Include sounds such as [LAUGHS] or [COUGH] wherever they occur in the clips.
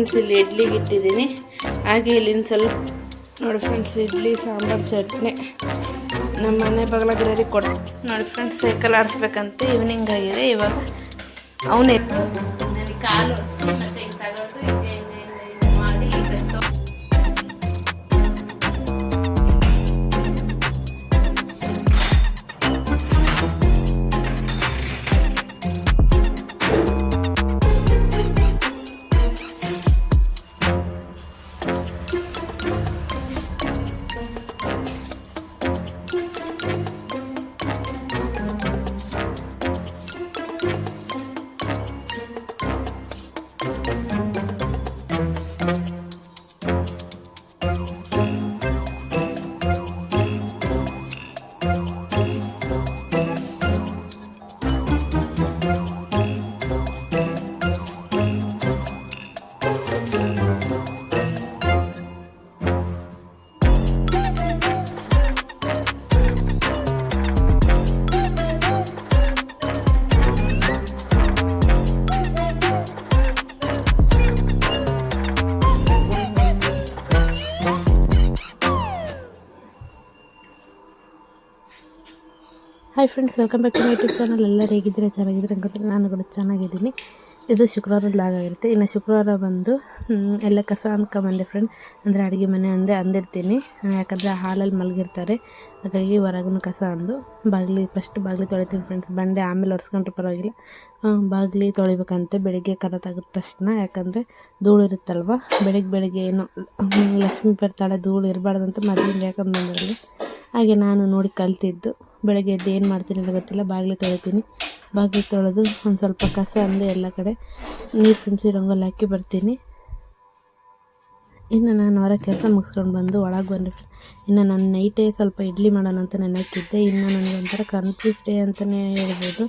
Friends, ಇಲ್ಲಿ ಇಡ್ಲಿಗೆ ಇಟ್ಟಿದ್ದೀನಿ. ಹಾಗೆ ಇಲ್ಲಿಂದ ಸ್ವಲ್ಪ, ನೋಡಿ ಫ್ರೆಂಡ್ಸ್, ಇಡ್ಲಿ, ಸಾಂಬಾರು, ಚಟ್ನಿ. ನಮ್ಮ ಮನೆ ಬಗಲಾಗಿರೋರಿಗೆ ಕೊಟ್ಟು ನೋಡಿ ಫ್ರೆಂಡ್ಸ್ ಸೈಕಲ್ ಆಡಿಸ್ಬೇಕಂತ ಈವ್ನಿಂಗ್ ಆಗಿದೆ. ಇವಾಗ ಅವನೇ ಕಾಲು friends welcome back to my YouTube channel ಎಲ್ಲರೂ ಹೇಗಿದ್ದೀರಾ? ಚೆನ್ನಾಗಿದ್ದೀರಾ ಅನ್ಕೊಂಡ್ರೆ ನಾನು ಕೂಡ ಚೆನ್ನಾಗಿದ್ದೀನಿ. ಇದು ಶುಕ್ರವಾರದ ಲಾಗ್ ಆಗಿರುತ್ತೆ. ಇನ್ನು ಶುಕ್ರವಾರ ಬಂದು ಎಲ್ಲ ಕಸ ಅನ್ಕೊಂಬಂದೆ ಫ್ರೆಂಡ್ ಅಂದರೆ ಅಡುಗೆ ಮನೆ ಅಂದೆ ಅಂದಿರ್ತೀನಿ. ಯಾಕಂದರೆ ಹಾಲಲ್ಲಿ ಮಲಗಿರ್ತಾರೆ. ಹಾಗಾಗಿ ಹೊರಗೂ ಕಸ ಅಂದು ಬಾಗಿಲಿ ಫಸ್ಟ್ ಬಾಗಿಲಿ ತೊಳಿತೀನಿ ಫ್ರೆಂಡ್ಸ್ ಬಂಡೆ ಆಮೇಲೆ ಒರೆಸ್ಕೊಂಡ್ರೆ ಪರವಾಗಿಲ್ಲ. ಬಾಗಿಲಿ ತೊಳಿಬೇಕಂತೆ. ಬೆಳಿಗ್ಗೆ ಕದ ತೆಗೆದ ತಕ್ಷಣ, ಯಾಕಂದರೆ ಧೂಳು ಇರುತ್ತಲ್ವ? ಬೆಳಿಗ್ಗೆ ಬೆಳಿಗ್ಗೆ ಏನು ಲಕ್ಷ್ಮೀ ಬರ್ತಾಳೆ ಧೂಳು ಇರಬಾರ್ದಂತ ಮೊದಲಿಂದ ಯಾಕಂದ್ರೆ ಹಾಗೆ ನಾನು ನೋಡಿ ಕಲ್ತಿದ್ದು. ಬೆಳಗ್ಗೆ ಎದ್ದು ಏನು ಮಾಡ್ತೀನಿ ಅಂತ ಗೊತ್ತಿಲ್ಲ, ಬಾಗಿಲು ತೊಳಿತೀನಿ. ಬಾಗಿಲು ತೊಳೆದು ಒಂದು ಸ್ವಲ್ಪ ಕಸ ಅಂದೆ ಎಲ್ಲ ಕಡೆ ನೀರು ತುಂಬಿಸಿ ರಂಗೋಲಿ ಹಾಕಿ ಬರ್ತೀನಿ. ಇನ್ನು ನಾನು ಹೊರ ಕೆಲಸ ಮುಗಿಸ್ಕೊಂಡು ಬಂದು ಒಳಗೆ ಬಂದು ಇನ್ನು ನಾನು ನೈಟೇ ಸ್ವಲ್ಪ ಇಡ್ಲಿ ಮಾಡೋಣ ಅಂತ ನೆನಕಿದ್ದೆ ಇನ್ನು ನನಗೆ ಒಂಥರ ಕನ್ಫ್ಯೂಸ್ ಡೇ ಅಂತಲೇ ಹೇಳ್ಬೋದು.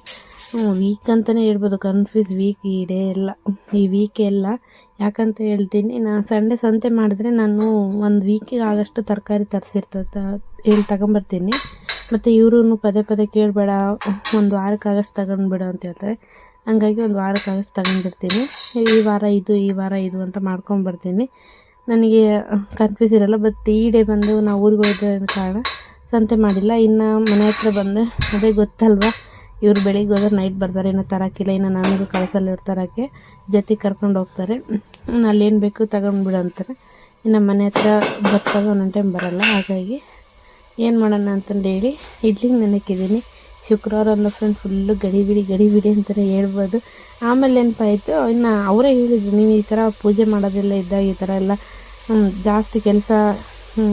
ವೀಕ್ ಅಂತಲೇ ಹೇಳ್ಬೋದು. ಕನ್ಫ್ಯೂಸ್ ವೀಕ್ ಈ ಡೇ ಎಲ್ಲ. ಈ ವೀಕ್ ಎಲ್ಲ. ಯಾಕಂತ ಹೇಳ್ತೀನಿ ನಾನು ಸಂಡೇ ಸಂತೆ ಮಾಡಿದ್ರೆ ನಾನು ಒಂದು ವೀಕಿಗೆ ಆಗಷ್ಟು ತರಕಾರಿ ತರಿಸಿರ್ತ ಹೇಳಿ ತಗೊಂಬರ್ತೀನಿ. ಮತ್ತು ಇವರು ಪದೇ ಪದೇ ಕೇಳಬೇಡ, ಒಂದು ವಾರಕ್ಕಾಗಷ್ಟು ತಗೊಂಡು ತಗೊಂಡ್ಬಿಡು ಅಂತ ಹೇಳ್ತಾರೆ. ಹಂಗಾಗಿ ಒಂದು ವಾರಕ್ಕಾಗಷ್ಟು ತಗೊಂಡ್ಬಿಡ್ತೀನಿ. ಈ ವಾರ ಇದು, ಈ ವಾರ ಇದು ಅಂತ ಮಾಡ್ಕೊಂಬರ್ತೀನಿ ನನಗೆ ಕನ್ಫ್ಯೂಸ್ ಇರಲ್ಲ ಬಟ್ ಈ ಡೇ ಬಂದು ನಾವು ಊರಿಗೆ ಹೋದ ಕಾರಣ? ಸಂತೆ ಮಾಡಿಲ್ಲ. ಇನ್ನು ಮನೆ ಹತ್ರ ಬಂದೆ ಅದೇ ಗೊತ್ತಲ್ವ? ಇವರು ಬೆಳಿಗ್ಗೆ ಹೋದ್ರೆ ನೈಟ್ ಬರ್ತಾರೆ, ಇನ್ನು ತರಕಿಲ್ಲ, ಇನ್ನು ನನಗೂ ಕಳ್ಸಲ್ಲ ಇವ್ರು ತರೋಕ್ಕೆ ಜೊತೆಗೆ ಕರ್ಕೊಂಡು ಹೋಗ್ತಾರೆ. ಅಲ್ಲೇನು ಬೇಕು ತಗೊಂಡ್ಬಿಡು ಅಂತಾರೆ. ಇನ್ನು ಮನೆ ಹತ್ರ ಬರ್ತಾಗ ಒಂದೊಂದು ಟೈಮ್ ಬರಲ್ಲ, ಹಾಗಾಗಿ ಏನು ಮಾಡೋಣ ಅಂತಂದು ಹೇಳಿ ಇಡ್ಲಿಗೆ ನೆನಕಿದ್ದೀನಿ. ಶುಕ್ರವಾರ ಅಲ್ಲ ಫ್ರೆಂಡ್ ಫುಲ್ಲು ಗಡಿಬಿಡಿ ಗಡಿಬಿಡಿ ಅಂತಲೇ ಹೇಳ್ಬೋದು. ಆಮೇಲೆ ನೆನಪಾಯಿತು ಇನ್ನು ಅವರೇ ಹೇಳಿದ್ರು, ನೀನು ಈ ಥರ ಪೂಜೆ ಮಾಡೋದೆಲ್ಲ ಇದ್ದಾಗ ಈ ಥರ ಎಲ್ಲ ಜಾಸ್ತಿ ಕೆಲಸ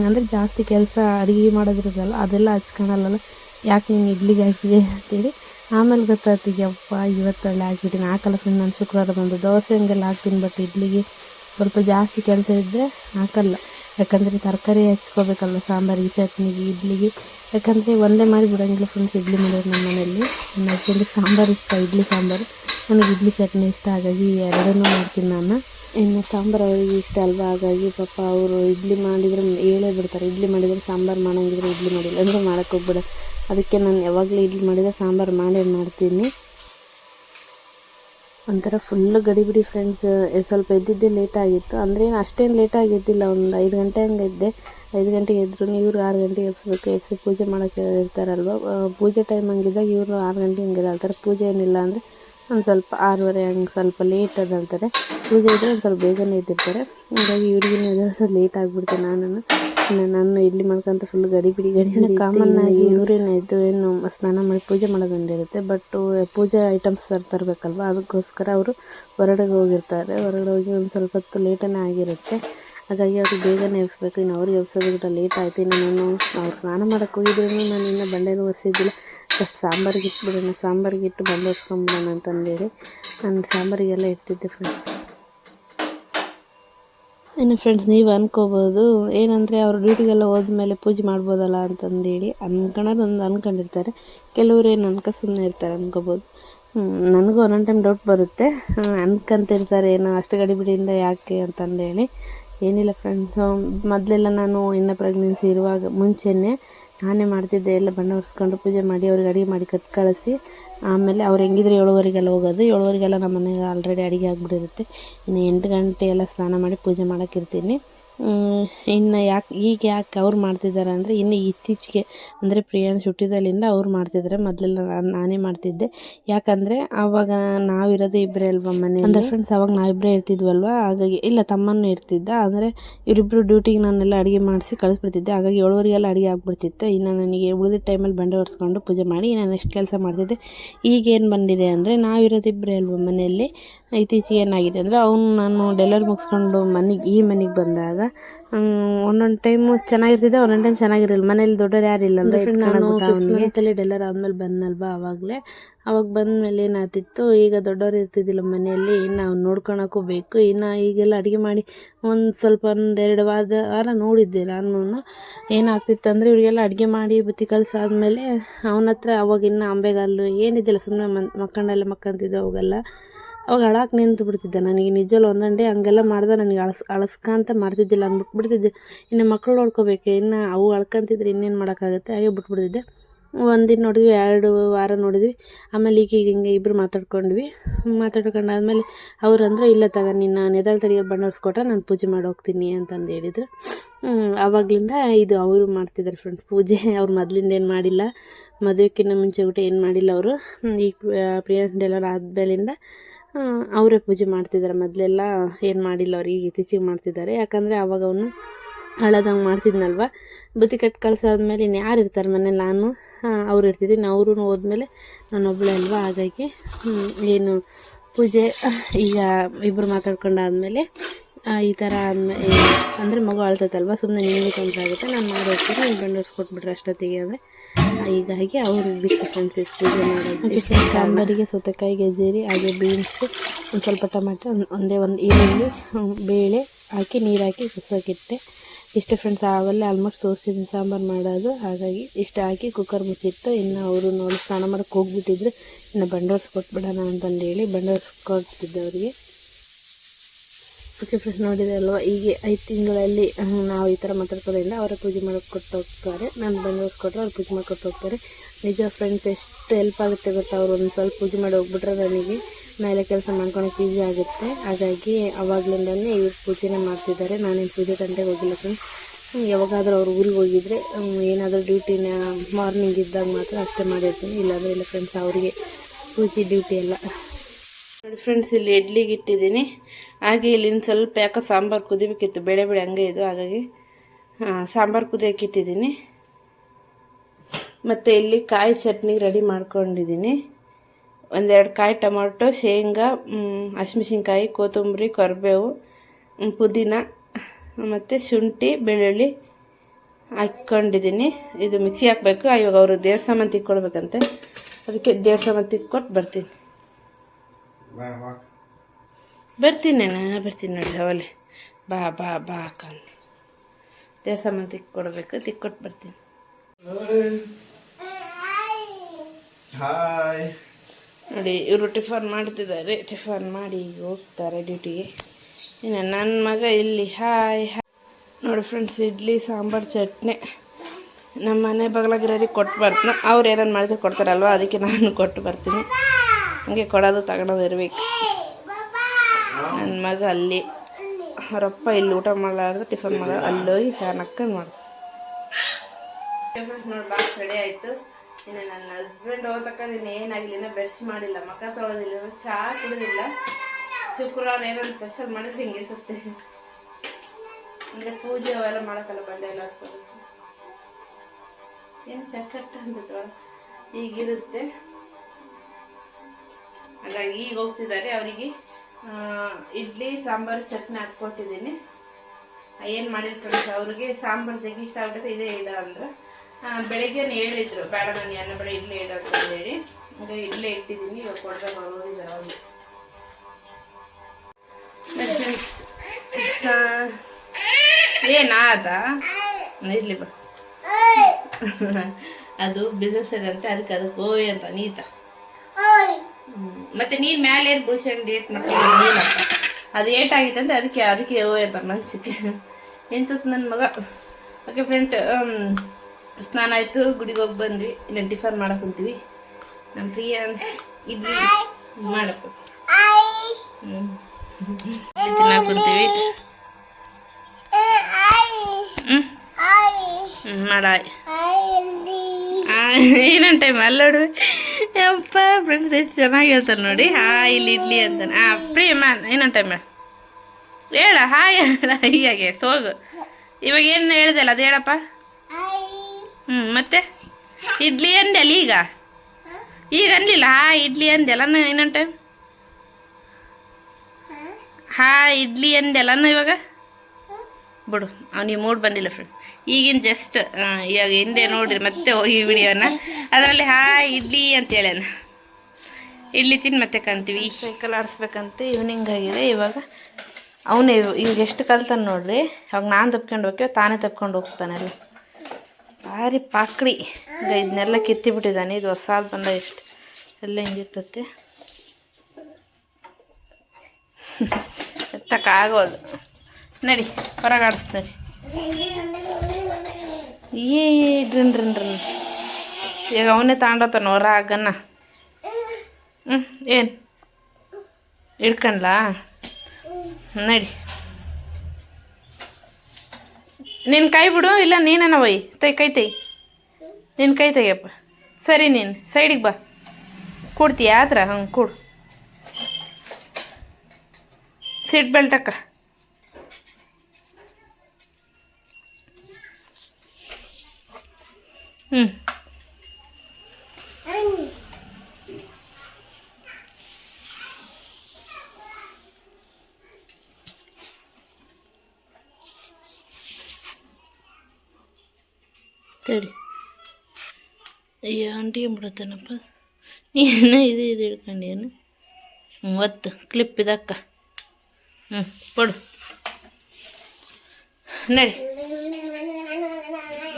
ಅಂದರೆ ಜಾಸ್ತಿ ಕೆಲಸ ಅಡುಗೆ ಮಾಡೋದಿರೋದಲ್ಲ ಅದೆಲ್ಲ ಹಚ್ಕೊಳಲ್ಲ ಯಾಕೆ ನೀನು ಇಡ್ಲಿಗೆ ಹಾಕಿದೆ ಅಂತೇಳಿ. ಆಮೇಲೆ ಗೊತ್ತಾಯ್ತು ಯಪ್ಪ ಇವತ್ತೊಳ್ಳೆ ಹಾಕಿಬಿಟ್ಟಿನಿ. ಹಾಕಲ್ಲ ಫ್ರೆಂಡ್ ನಾನು ಶುಕ್ರವಾರ ಬಂದು. ದೋಸೆ ಹಂಗೆಲ್ಲ ಹಾಕ್ತೀನಿ ಬಟ್ ಇಡ್ಲಿಗೆ ಸ್ವಲ್ಪ ಜಾಸ್ತಿ ಕೆಲಸ ಇದ್ದರೆ ಹಾಕಲ್ಲ. ಯಾಕಂದರೆ ತರಕಾರಿ ಹಚ್ಕೋಬೇಕಲ್ಲ ಸಾಂಬಾರಿಗೆ ಚಟ್ನಿಗೆ, ಇಡ್ಲಿಗೆ. ಯಾಕಂದರೆ ಒಂದೇ ಮಾಡಿ ಬಿಡೋಂಗಿಲ್ಲ ಫ್ರೆಂಡ್ಸ್ ಇಡ್ಲಿ ಮಾಡೋರು ನಮ್ಮ ಮನೆಯಲ್ಲಿ. ನನ್ನ ಸಾಂಬಾರು ಇಷ್ಟ, ಇಡ್ಲಿ ಸಾಂಬಾರು. ನನಗೆ ಇಡ್ಲಿ ಚಟ್ನಿ ಇಷ್ಟ, ಹಾಗಾಗಿ ಎರಡನ್ನೂ ಮಾಡ್ತೀನಿ ನಾನು. ಇನ್ನು ಸಾಂಬಾರು ಅವರಿಗೆ ಇಷ್ಟ ಅಲ್ವಾ, ಹಾಗಾಗಿ ಪಾಪ ಅವರು ಇಡ್ಲಿ ಮಾಡಿದರೆ ಹೇಳೇ ಬಿಡ್ತಾರೆ. ಇಡ್ಲಿ ಮಾಡಿದರೆ ಸಾಂಬಾರು ಮಾಡೋಂಗಿದ್ರೆ ಇಡ್ಲಿ ಮಾಡಿಲ್ಲ, ಅಂದರೆ ಮಾಡೋಕ್ಕೆ ಹೋಗ್ಬಿಡ. ಅದಕ್ಕೆ ನಾನು ಯಾವಾಗಲೂ ಇಡ್ಲಿ ಮಾಡಿದರೆ ಸಾಂಬಾರು ಮಾಡೇ ಮಾಡ್ತೀನಿ. ಒಂಥರ ಫುಲ್ಲು ಗಡಿಬಿಡಿ ಫ್ರೆಂಡ್ಸ್ ಸ್ವಲ್ಪ ಎದ್ದಿದ್ದೆ ಲೇಟ್ ಆಗಿತ್ತು. ಅಂದರೆ ಅಷ್ಟೇನು ಲೇಟ್ ಆಗಿದ್ದಿಲ್ಲ. ಒಂದು ಐದು ಗಂಟೆ ಹಂಗೆ ಎದ್ದೆ. ಐದು ಗಂಟೆಗೆ ಎದ್ರು, ಇವರು ಆರು ಗಂಟೆಗೆ ಎಬ್ಸ್ಬೇಕು ಎಬ್ಸಿ ಪೂಜೆ ಮಾಡೋಕ್ಕೆ ಇರ್ತಾರಲ್ವ. ಪೂಜೆ ಟೈಮ್ ಹಂಗಿದ್ದಾಗ ಇವರು ಆರು ಗಂಟೆ ಹಂಗೆ ಹೇಳ್ತಾರೆ ಪೂಜೆ ಏನಿಲ್ಲ ಅಂದರೆ ಒಂದು ಸ್ವಲ್ಪ ಆರೂವರೆ, ಹಂಗೆ ಸ್ವಲ್ಪ ಲೇಟ್ ಆದಂತಾರೆ ಪೂಜೆ ಇದ್ದರೆ ಒಂದು ಸ್ವಲ್ಪ ಬೇಗನೆ ಎದ್ದಿರ್ತಾರೆ. ಹಾಗಾಗಿ ಇವ್ರಿಗೆ ಸ್ವಲ್ಪ ಲೇಟ್ ಆಗಿಬಿಡ್ತೀನಿ ನಾನು ನಾನು ಇಲ್ಲಿ ಮಾಡ್ಕೊಂತ ಫುಲ್ ಗಡಿಬಿಡಿ ಗಡಿ ಕಾಮನ್ ಆಗಿ ಇವ್ರೇನು ಇದ್ದು ಏನು ಸ್ನಾನ ಮಾಡಿ ಪೂಜೆ ಮಾಡೋದೊಂದಿರುತ್ತೆ ಬಟ್ ಪೂಜೆ ಐಟಮ್ಸ್ ತರಬೇಕಲ್ವ? ಅದಕ್ಕೋಸ್ಕರ ಅವರು ಹೊರಗಡೆ ಹೋಗಿರ್ತಾರೆ. ಹೊರಗಡೆ ಹೋಗಿ ಒಂದು ಸ್ವಲ್ಪ ಹೊತ್ತು ಲೇಟನೇ ಆಗಿರುತ್ತೆ. ಹಾಗಾಗಿ ಅವ್ರಿಗೆ ಬೇಗನೆ ಎಬ್ಸ್ಬೇಕು. ಇನ್ನು ಅವ್ರಿಗೆ ಎಬ್ಸೋದು ಕೂಡ ಲೇಟ್ ಆಯಿತು. ಇನ್ನು ನಾನು ಅವ್ರು ಸ್ನಾನ ಮಾಡೋಕ್ಕೆ ಹೋಗಿದ್ರು ನಾನು ಇನ್ನೂ ಬಂಡೆನೂ ಒರೆಸಿದ್ದಿಲ್ಲ. ಫಸ್ಟ್ ಸಾಂಬಾರಿಗೆ ಇಟ್ಬಿಡೋಣ ಸಾಂಬಾರಿಗೆ ಇಟ್ಟು ಬಂದು ಹೊರ್ಸ್ಕೊಂಬಿಡೋಣ ಅಂತಂದೇಳಿ ನಾನು ಸಾಂಬಾರಿಗೆಲ್ಲ ಇಟ್ಟಿದ್ದೆ ಫ್ರೆಂಡ್ಸ್ ಇನ್ನು ಫ್ರೆಂಡ್ಸ್ ನೀವು ಅನ್ಕೋಬೋದು. ಏನಂದರೆ ಅವ್ರ ಡ್ಯೂಟಿಗೆಲ್ಲ ಹೋದ್ಮೇಲೆ ಪೂಜೆ ಮಾಡ್ಬೋದಲ್ಲ ಅಂತಂದೇಳಿ ಅನ್ಕೊಳ್ಳೋದು ಒಂದು ಅನ್ಕೊಂಡಿರ್ತಾರೆ. ಕೆಲವ್ರು ಏನು ಅನ್ಕೊ ಸುಮ್ಮನೆ ಇರ್ತಾರೆ ಅನ್ಕೋಬೋದು. ನನಗೂ ಒಂದೊಂದು ಟೈಮ್ ಡೌಟ್ ಬರುತ್ತೆ. ಅನ್ಕೊಂತಿರ್ತಾರೆ ಏನೋ ಅಷ್ಟು ಗಡಿಬಿಡಿಯಿಂದ ಯಾಕೆ ಅಂತಂದೇಳಿ. ಏನಿಲ್ಲ ಫ್ರೆಂಡ್ಸ್ ಮೊದಲೆಲ್ಲ ನಾನು ಇನ್ನು ಪ್ರೆಗ್ನೆನ್ಸಿ ಇರುವಾಗ ಮುಂಚೆನೇ ನಾನೇ ಮಾಡ್ತಿದ್ದೆ, ಎಲ್ಲ ಬಣ್ಣ ಒರೆಸ್ಕೊಂಡು ಪೂಜೆ ಮಾಡಿ, ಅವ್ರಿಗೆ ಅಡುಗೆ ಮಾಡಿ ಕಟ್ ಕಳಿಸಿ. ಆಮೇಲೆ ಅವ್ರು ಹೆಂಗಿದ್ರೆ ಏಳುವರೆಗೆಲ್ಲ ಹೋಗೋದು. ಏಳುವರೆಗೆಲ್ಲ ನಮ್ಮ ಮನೆಗೆ ಆಲ್ರೆಡಿ ಅಡುಗೆ ಆಗಿಬಿಟ್ಟಿರುತ್ತೆ ಇನ್ನು ಎಂಟು ಗಂಟೆ ಎಲ್ಲ ಸ್ನಾನ ಮಾಡಿ ಪೂಜೆ ಮಾಡೋಕ್ಕಿರ್ತೀನಿ ಇನ್ನು ಯಾಕೆ, ಈಗ ಯಾಕೆ ಅವ್ರು ಮಾಡ್ತಿದ್ದಾರೆ ಅಂದರೆ ಇನ್ನು ಇತ್ತೀಚೆಗೆ, ಅಂದರೆ ಪ್ರಿಯಾಣ ಹುಟ್ಟಿದಲ್ಲಿಂದ ಅವ್ರು ಮಾಡ್ತಿದ್ದಾರೆ ಮೊದಲೆಲ್ಲ ನಾನು ನಾನೇ ಮಾಡ್ತಿದ್ದೆ. ಯಾಕಂದರೆ ಆವಾಗ ನಾವಿರೋದು ಇಬ್ಬರೇ ಅಲ್ವಾ ಮನೆ ಅಂದರೆ ಫ್ರೆಂಡ್ಸ್ ಅವಾಗ ನಾವಿಬ್ಬರೇ ಇರ್ತಿದ್ವಲ್ವ? ಹಾಗಾಗಿ, ಇಲ್ಲ ತಮ್ಮನೂ ಇರ್ತಿದ್ದ, ಅಂದರೆ ಇವರಿಬ್ಬರು ಡ್ಯೂಟಿಗೆ ನಾನೆಲ್ಲ ಅಡುಗೆ ಮಾಡಿಸಿ ಕಳಿಸ್ಬಿಡ್ತಿದ್ದೆ. ಹಾಗಾಗಿ ಏಳುವರಿಗೆಲ್ಲ ಅಡುಗೆ ಆಗ್ಬಿಡ್ತಿತ್ತು. ಇನ್ನು ನನಗೆ ಉಳಿದ ಟೈಮಲ್ಲಿ ಬಂಡೆ ಒರೆಸ್ಕೊಂಡು ಪೂಜೆ ಮಾಡಿ ನಾನು ನೆಕ್ಸ್ಟ್ ಕೆಲಸ ಮಾಡ್ತಿದ್ದೆ. ಈಗೇನು ಬಂದಿದೆ ಅಂದರೆ ನಾವಿರೋದು ಇಬ್ಬರೇ ಅಲ್ವಾ ಮನೆಯಲ್ಲಿ? ಇತ್ತೀಚೆಗೆ ಏನಾಗಿದೆ ಅಂದರೆ ಅವ್ನು ನಾನು ಡೆಲಿವರಿ ಮುಗಿಸ್ಕೊಂಡು ಮನೆಗೆ ಈ ಮನೆಗೆ ಬಂದಾಗ ಒಂದೊಂದು ಟೈಮು ಚೆನ್ನಾಗಿರ್ತಿದ್ದೆ ಒಂದೊಂದು ಟೈಮ್ ಚೆನ್ನಾಗಿರಲಿಲ್ಲ. ಮನೇಲಿ ದೊಡ್ಡವ್ರು ಯಾರಿಲ್ಲ ಅಂದರೆ ನಾನು ಮನೆಯಲ್ಲಿ ಡೆಲಿವರಿ ಆದಮೇಲೆ ಬಂದಲ್ವಾ ಆವಾಗಲೇ ಅವಾಗ ಬಂದಮೇಲೆ ಏನಾಗ್ತಿತ್ತು ಈಗ ದೊಡ್ಡವ್ರು ಇರ್ತಿದ್ದಿಲ್ಲ ಮನೆಯಲ್ಲಿ ಇನ್ನು ಅವ್ನು ನೋಡ್ಕೊಳಕ್ಕೂ ಬೇಕು. ಇನ್ನು ಈಗೆಲ್ಲ ಅಡುಗೆ ಮಾಡಿ ಒಂದು ಸ್ವಲ್ಪ ಒಂದು ಎರಡು ವಾರ ವಾರ ನೋಡಿದ್ದೆ ನಾನು ಏನಾಗ್ತಿತ್ತು ಅಂದರೆ ಇವರಿಗೆಲ್ಲ ಅಡುಗೆ ಮಾಡಿ ಬುತ್ತಿ ಕಳ್ಸಾದ್ಮೇಲೆ ಅವನ ಹತ್ರ ಅವಾಗ ಇನ್ನು ಅಂಬೆಗಾಲು ಏನಿದ್ದಿಲ್ಲ ಸುಮ್ಮನೆ ಮನ್ ಮಕ್ಕಂಡೆಲ್ಲ ಮಕ್ಕಂತಿದ್ದೆ ಅವಾಗೆಲ್ಲ. ಅವಾಗ ಅಳಕ್ಕೆ ನಿಂತು ಬಿಡ್ತಿದ್ದೆ. ನನಗೆ ನಿಜವಲ್ಲ ಒಂದೊಂದೇ ಹಂಗೆಲ್ಲ ಮಾಡ್ದೆ ನನಗೆ ಅಳಸ್ ಅಳಸ್ಕಂತ ಮಾಡ್ತಿದ್ದಿಲ್ಲ ಅಂದ್ಬಿಟ್ಬಿಡ್ತಿದ್ದೆ ಇನ್ನು ಮಕ್ಕಳು ನೋಡ್ಕೋಬೇಕು. ಇನ್ನು ಅವು ಅಳ್ಕಂತಿದ್ರೆ ಇನ್ನೇನು ಮಾಡೋಕ್ಕಾಗುತ್ತೆ? ಹಾಗೆ ಬಿಟ್ಬಿಡ್ತಿದ್ದೆ. ಒಂದಿನ ನೋಡಿದ್ವಿ, ಎರಡು ವಾರ ನೋಡಿದ್ವಿ. ಆಮೇಲೆ ಈಗ ಈಗ ಹಿಂಗೆ ಇಬ್ಬರು ಮಾತಾಡ್ಕೊಂಡ್ವಿ. ಮಾತಾಡ್ಕೊಂಡಾದ್ಮೇಲೆ ಅವ್ರು ಅಂದರು, ಇಲ್ಲ ತಗ ನಿನ್ನ ನೆದಳು ತಡಿಗೆ ಬಣ್ಣ ಹೊಡ್ಸ್ಕೊಟ್ರೆ ನಾನು ಪೂಜೆ ಮಾಡಿ ಹೋಗ್ತೀನಿ ಅಂತಂದು ಹೇಳಿದ್ರು. ಆವಾಗಲಿಂದ ಇದು ಅವರು ಮಾಡ್ತಿದ್ದಾರೆ ಫ್ರೆಂಡ್ಸ್ ಪೂಜೆ ಅವ್ರು ಮೊದಲಿಂದ ಏನು ಮಾಡಿಲ್ಲ. ಮದುವೆಕ್ಕಿಂತ ಮುಂಚೆ ಊಟ ಏನು ಮಾಡಿಲ್ಲ ಅವರು. ಈಗ ಪ್ರಿಯಾಂಕ್ ಡೆಲಿವರಿ ಆದಮೇಲಿಂದ ಅವರೇ ಪೂಜೆ ಮಾಡ್ತಿದ್ದಾರೆ ಮೊದಲೆಲ್ಲ ಏನು ಮಾಡಿಲ್ಲ ಅವ್ರು, ಈಗ ಇತ್ತೀಚಿಗೆ ಮಾಡ್ತಿದ್ದಾರೆ. ಯಾಕಂದರೆ ಅವಾಗ ಅವನು ಹಳದಂಗೆ ಮಾಡ್ತಿದ್ನಲ್ವ? ಬುತ್ತಿ ಕಟ್ಟು ಕಳ್ಸಾದ್ಮೇಲೆ ಇನ್ನು ಯಾರು ಇರ್ತಾರೆ ಮನೇಲಿ ನಾನು ಅವ್ರು ಇರ್ತಿದ್ದೀನಿ ಅವರು ಹೋದ್ಮೇಲೆ ನಾನೊಬ್ಬಳೆ ಅಲ್ವಾ? ಹಾಗಾಗಿ ಏನು ಪೂಜೆ, ಈಗ ಇಬ್ಬರು ಮಾತಾಡ್ಕೊಂಡಾದ್ಮೇಲೆ ಈ ಥರ ಅಂದರೆ ಮಗು ಅಳ್ತೈತಲ್ವ? ಸುಮ್ಮನೆ ನಿಮಗೆ ತೊಂದರೆ ಆಗುತ್ತೆ. ನಾನು ಮಾಡಿ ಹೋಗ್ತೀನಿ. ಬಂದು ಕೊಟ್ಬಿಟ್ರೆ ಅಷ್ಟೊತ್ತಿಗೆ ಅಂದರೆ. ಹೀಗಾಗಿ ಅವರು ಬಿಟ್ಟು ಫ್ರೆಂಡ್ಸ್ ಪೂಜೆ ಮಾಡೋದು ಸಾಂಬಾರಿಗೆ ಸೌತೆಕಾಯಿ ಗೆಜೇರಿ ಹಾಗೆ ಬೀನ್ಸ್ ಒಂದು ಸ್ವಲ್ಪ ಟೊಮೆಟೊ ಒಂದೇ ಒಂದು ಈರುಳ್ಳಿ ಬೇಳೆ ಹಾಕಿ ನೀರು ಹಾಕಿ ಇಟ್ಟೆ. ಇಷ್ಟು ಫ್ರೆಂಡ್ಸ್ ಆವಲ್ಲೇ ಆಲ್ಮೋಸ್ಟ್ ತೋರಿಸಿದ ಸಾಂಬಾರು ಮಾಡೋದು. ಹಾಗಾಗಿ ಇಷ್ಟು ಹಾಕಿ ಕುಕ್ಕರ್ ಮುಚ್ಚಿತ್ತು. ಇನ್ನು ಅವರು ನೋಡಿ ಸ್ನಾನ ಮಾಡೋಕ್ಕೆ ಹೋಗ್ಬಿಟ್ಟಿದ್ರು. ಇನ್ನು ಬಂಡೋರ್ಸ್ ಕೊಟ್ಬಿಡೋಣ ಅಂತಂದು ಹೇಳಿ ಬಂಡೋರ್ಸ್ ಕೊಡ್ತಿದ್ದೆ ಅವರಿಗೆ ಓಕೆ ಫ್ರೆಂಡ್ಸ್ ನೋಡಿದೆ ಅಲ್ವಾ? ಹೀಗೆ ಐದು ತಿಂಗಳಲ್ಲಿ ನಾವು ಈ ಥರ ಮಾತಾಡ್ಕೋದ್ರಿಂದ ಅವರ ಪೂಜೆ ಮಾಡೋಕ್ಕೆ ಕೊಟ್ಟು ಹೋಗ್ತಾರೆ. ನಾನು ಬಂದು ಕೊಟ್ಟರೆ ಅವ್ರು ಪೂಜೆ ಮಾಡಿ ಕೊಟ್ಟು ಹೋಗ್ತಾರೆ. ನಿಜ ಫ್ರೆಂಡ್ಸ್ ಎಷ್ಟು ಹೆಲ್ಪ್ ಆಗುತ್ತೆ ಗೊತ್ತಾ? ಅವ್ರು ಒಂದು ಸ್ವಲ್ಪ ಪೂಜೆ ಮಾಡಿ ಹೋಗ್ಬಿಟ್ರೆ ನನಗೆ ಮೇಲೆ ಕೆಲಸ ಮಾಡ್ಕೊಳಕ್ಕೆ ಈಸಿ ಆಗುತ್ತೆ. ಹಾಗಾಗಿ ಅವಾಗ್ಲಿಂದನೇ ಇವ್ರು ಪೂಜೆನೇ ಮಾಡ್ತಿದ್ದಾರೆ. ನಾನೇನು ಪೂಜೆ ಗಂಟೆಗೆ ಹೋಗಿಲ್ಲ ಫ್ರೆಂಡ್ಸ್ ಯಾವಾಗಾದರೂ ಅವ್ರು ಊರಿಗೆ ಹೋಗಿದ್ರೆ ಏನಾದರೂ ಡ್ಯೂಟಿನ ಮಾರ್ನಿಂಗ್ ಇದ್ದಾಗ ಮಾತ್ರ ಅಷ್ಟೇ ಮಾಡಿರ್ತೀನಿ. ಇಲ್ಲಾಂದರೆ ಇಲ್ಲ ಫ್ರೆಂಡ್ಸ್ ಅವರಿಗೆ ಪೂಜೆ ಡ್ಯೂಟಿ ಎಲ್ಲ. ನೋಡಿ ಫ್ರೆಂಡ್ಸ್ ಇಲ್ಲಿ ಇಡ್ಲಿಗೆ ಇಟ್ಟಿದ್ದೀನಿ. ಹಾಗೆ ಇಲ್ಲಿ ಸ್ವಲ್ಪ ಯಾಕೆ ಸಾಂಬಾರು ಕುದಿಬೇಕಿತ್ತು, ಬೇಳೆ ಬೇಳೆ ಹಂಗೆ ಇದು, ಹಾಗಾಗಿ ಸಾಂಬಾರು ಕುದಿಯೋಕೆ ಇಟ್ಟಿದ್ದೀನಿ. ಮತ್ತು ಇಲ್ಲಿ ಕಾಯಿ ಚಟ್ನಿ ರೆಡಿ ಮಾಡ್ಕೊಂಡಿದ್ದೀನಿ. ಒಂದೆರಡು ಕಾಯಿ ಟೊಮೊಟೊ, ಶೇಂಗಾ ಹಸಿಮೆಣ್ಸಿನ್ಕಾಯಿ, ಕೊತ್ತಂಬರಿ, ಕರಿಬೇವು ಪುದೀನ, ಮತ್ತು ಶುಂಠಿ, ಬೆಳ್ಳುಳ್ಳಿ ಹಾಕ್ಕೊಂಡಿದ್ದೀನಿ. ಇದು ಮಿಕ್ಸಿ ಹಾಕಬೇಕು. ಇವಾಗ ಅವರು ದೇವ್ರ ಸಾಮಾನು ತಿಕ್ಕೊಳ್ಬೇಕಂತೆ. ಅದಕ್ಕೆ ದೇವ್ರ ಸಾಮಾನು ತಿಕ್ಕೊಟ್ಟು ಬರ್ತೀನಿ. ಬರ್ತೀನಿ ನಾನು ಬರ್ತೀನಿ ನೋಡಿ ಅವಲೆ. ಬಾ ಬಾ ಬಾ ಹಾಕೊಂಡು ದೇವ್ರ ಸಾಮಾನು ತಿಕ್ಕೊಡ್ಬೇಕು ತಿಕ್ಕೊಟ್ಟು ಬರ್ತೀನಿ. ನೋಡಿ ಇವರು ಟಿಫನ್ ಮಾಡ್ತಿದ್ದಾರೆ. ಟಿಫನ್ ಮಾಡಿ ಈಗ ಹೋಗ್ತಾರೆ ಡ್ಯೂಟಿಗೆ. ಇನ್ನು ನನ್ನ ಮಗ ಇಲ್ಲಿ ಹಾಯ್ ಹಾಯ್. ನೋಡಿ ಫ್ರೆಂಡ್ಸ್ ಇಡ್ಲಿ ಸಾಂಬಾರು ಚಟ್ನಿ. ನಮ್ಮ ಮನೆ ಬಗ್ಲಾಗಿರೋರಿಗೆ ಕೊಟ್ಟು ಬರ್ತೀನಿ ಅವ್ರು ಏನೇನು ಮಾಡಿದ್ರೆ ಕೊಡ್ತಾರಲ್ವ? ಅದಕ್ಕೆ ನಾನು ಕೊಟ್ಟು ಬರ್ತೀನಿ. ಹಂಗೆ ಕೊಡೋದು ತಗೊಳೋದು ಇರಬೇಕು. ನನ್ನ ಮಗ ಅಲ್ಲಿ. ಅವರಪ್ಪ ಇಲ್ಲಿ ಊಟ ಮಾಡಲಾರ್ದು ಟಿಫನ್ ಮಾಡೋದು ಅಲ್ಲೋಗಿ ಫ್ಯಾನ್ ಹಾಕೊಂಡು ಮಾಡ್ತಾರೆ ನೋಡಿ ಬಾಕ್ಸ್ ರೆಡಿ ಆಯಿತು. ಇನ್ನು ನನ್ನ ಹಸ್ಬೆಂಡ್ ಹೋಗ್ತಕ್ಕ ನೀನು ಏನಾಗಿಲ್ಲ ಬ್ರಷ್ ಮಾಡಿಲ್ಲ. ಮಕ್ಕ ತೊಳೋದಿಲ್ಲ ಚಹಾ ಕುಡಿದಿಲ್ಲ. ಶುಕ್ರವಾರ ಏನಾದ್ರು ಸ್ಪೆಷಲ್ ಮಾಡಿದ್ರೆ ಹಿಂಗೆ ಸುತ್ತೆ ಅಂದರೆ ಪೂಜೆ ಅವೆಲ್ಲ ಮಾಡೋಕ್ಕಲ್ಲ ಬಂಡೆ ಎಲ್ಲ ಏನು ಚಟ್ ಚಟ್ ಈಗ ಈಗಿರುತ್ತೆ. ಹಾಗಾಗಿ ಈಗ ಹೋಗ್ತಿದ್ದಾರೆ. ಅವರಿಗೆ ಇಡ್ಲಿ ಸಾಂಬಾರು ಚಟ್ನಿ ಹಾಕ್ಕೊಟ್ಟಿದ್ದೀನಿ. ಏನು ಮಾಡಿಲ್ಲ ಫ್ರೆಂಡ್ಸ್ ಅವ್ರಿಗೆ ಸಾಂಬಾರು ಜಗ್ಗಿ ಇಷ್ಟ ಆಗುತ್ತೆ ಇದೇ ಇಡ ಅಂದ್ರೆ. ಬೆಳಗ್ಗೆನೇ ಹೇಳಿದ್ರು ಬೇಡ ನಾನು ಎಲ್ಲ ಬೇಡ ಇಡ್ಲಿ ಇಡು ಅಂತ ಹೇಳಿ. ಈಗ ಇಡ್ಲಿ ಇಟ್ಟಿದ್ದೀನಿ ಇವಾಗ ಕೊಡ್ದಾಗ ಅವ್ರು ಅವರು. ಅವ್ರಿಗೆ ಏನಾದ ಇರ್ಲಿ ಬಾ. [LAUGHS] ಅದು ಬಿಸ್ನೆಸ್ ಇದೆ ಅಂತ ಅದಕ್ಕೆ ಅದಕ್ಕೆ ಓಯ್ ಅಂತ ನೀತ. ಮತ್ತೆ ನೀನು ಮ್ಯಾಲೆ ಏನು ಬಿಡ್ಸ್ಕೊಂಡು ಏಟ್ ಮಾಡ್ತೀನಿ ಅದು ಏಟಾಗಿತ್ತು ಅಂತ ಅದಕ್ಕೆ ಅದಕ್ಕೆ ಓಯ್ ಅಂತ ಮಂಚಕ್ಕೆ ಎಂತತ್ ನನ್ನ ಮಗ. ಓಕೆ ಫ್ರೆಂಡ್ ಸ್ನಾನ ಆಯಿತು ಗುಡಿಗೆ ಹೋಗಿ ಬಂದ್ವಿ. ಇನ್ನು ಟಿಫನ್ ಮಾಡಕ್ಕೆ ಕುಂತೀವಿ. ನಮ್ಮ ಪ್ರಿಯ ಇದ್ವಿ. ಮಾಡಕ್ ಹ್ಞೂ ತಿನ್ನಕ್ಕೆ ಕುಂತೀವಿ. ಹ್ಞೂ ಮಾಡಾಯ್. ಏನಂತ ಟೈಮ್ ಅಲ್ಲೋಡು ಅಪ್ಪ ಫ್ರೆಂಡ್ಸ್ ಎಷ್ಟು ಚೆನ್ನಾಗಿ ಹೇಳ್ತಾರೆ ನೋಡಿ. ಹಾಯ್ ಇಲ್ಲಿ ಇಡ್ಲಿ ಅಂತಾನೆ. ಹಾಂ ಮ್ಯಾನ್ ಏನಂತ ಟೈಮ್? ಹೇಳ ಹಾಯ್ ಹೇಳ. ಹೀಗೆ ಸೋಗು. ಇವಾಗ ಏನು ಹೇಳಿದಲ್ಲ ಅದು ಹೇಳಪ್ಪ. ಹ್ಞೂ ಮತ್ತೆ? ಇಡ್ಲಿ ಅಂದೆ ಅಲ್ಲಿ ಈಗ? ಈಗ ಅನ್ಲಿಲ್ಲ? ಹಾಯ್ ಇಡ್ಲಿ ಅಂದೆಲ್ಲ ಏನಂತ ಹಾಯ್ ಇಡ್ಲಿ ಅಂದೆಲ್ಲನು ಇವಾಗ? ಬಿಡು ಅವ್ನಿಗೆ ಮೂಡ್ ಬಂದಿಲ್ಲ ಫ್ರೆಂಡ್ ಈಗಿನ ಜಸ್ಟ್ ಇವಾಗ ಹಿಂದೆ ನೋಡಿರಿ ಮತ್ತೆ ಹೋಗಿ ವಿಡಿಯೋನ ಅದರಲ್ಲಿ ಹಾ ಇಡ್ಲಿ ಅಂತ ಹೇಳ್ಯಾನ ಇಡ್ಲಿ ತಿಂದು ಮತ್ತೆ ಕಂತೀವಿ ಸೈಕಲ್ ಆಡಿಸ್ಬೇಕಂತ ಈವ್ನಿಂಗ್ ಆಗಿದೆ, ಇವಾಗ ಅವನೇ ಈಗ ಎಷ್ಟು ಕಲ್ತಾನೆ ನೋಡ್ರಿ? ಅವಾಗ ನಾನು ತಪ್ಕೊಂಡು ಹೋಗ್ತೇವೆ, ತಾನೇ ತಪ್ಕೊಂಡು ಹೋಗ್ತಾನೆಲ್ಲ ಭಾರಿ ಪಾಕಡಿ. ಇದನ್ನೆಲ್ಲ ಕಿತ್ತಿಬಿಟ್ಟಿದ್ದಾನೆ ಇದು ಹೊಸ ಬಂದ ಎಷ್ಟು ಎಲ್ಲ ಹಿಂಗಿರ್ತತೆ. [LAUGHS] ಎತ್ತಕ್ಕಾಗೋದು. ನಡಿ, ಹೊರಗೆ ಆಡಿಸ್ತಾನೆ ಏ, ಡ್ರಿನ್ ಡ್ರಿನ್ ಡ್ರಿನ್. ಈಗ ಅವನೇ ತಗೊಂಡತಾನ ಹೊರ ಆಗನ್ನ ಹ್ಞೂ ಏನು ಹಿಡ್ಕಂಡ್ಲಾ ನಡಿ. ನಿನ್ನ ಕೈ ಬಿಡು, ಇಲ್ಲ ನೀನೇನ ಒಯ್. ತೈ ಕೈ ತೈ ನಿನ್ನ ಕೈ ತೆಗಿಯಪ್ಪ. ಸರಿ ನೀನು, ಸೈಡಿಗೆ ಬಾ. ಕೊಡ್ತೀಯ ಆತ್ರ ಹ್ಞೂ ಕೂಡು. ಸೀಟ್ ಬೆಲ್ಟ್ ಹ್ಞೂ ತಡಿ ಅಯ್ಯ ಆಂಟಿ ಬಿಡುತ್ತೇನಪ್ಪ ನೀನು ಇದು ಇದು ಹಿಡ್ಕೊಂಡೇನು ಹ್ಞೂ ಒತ್ತು ಕ್ಲಿಪ್ ಇದಕ್ಕ ಹ್ಞೂ ಕೊಡು ನಡಿ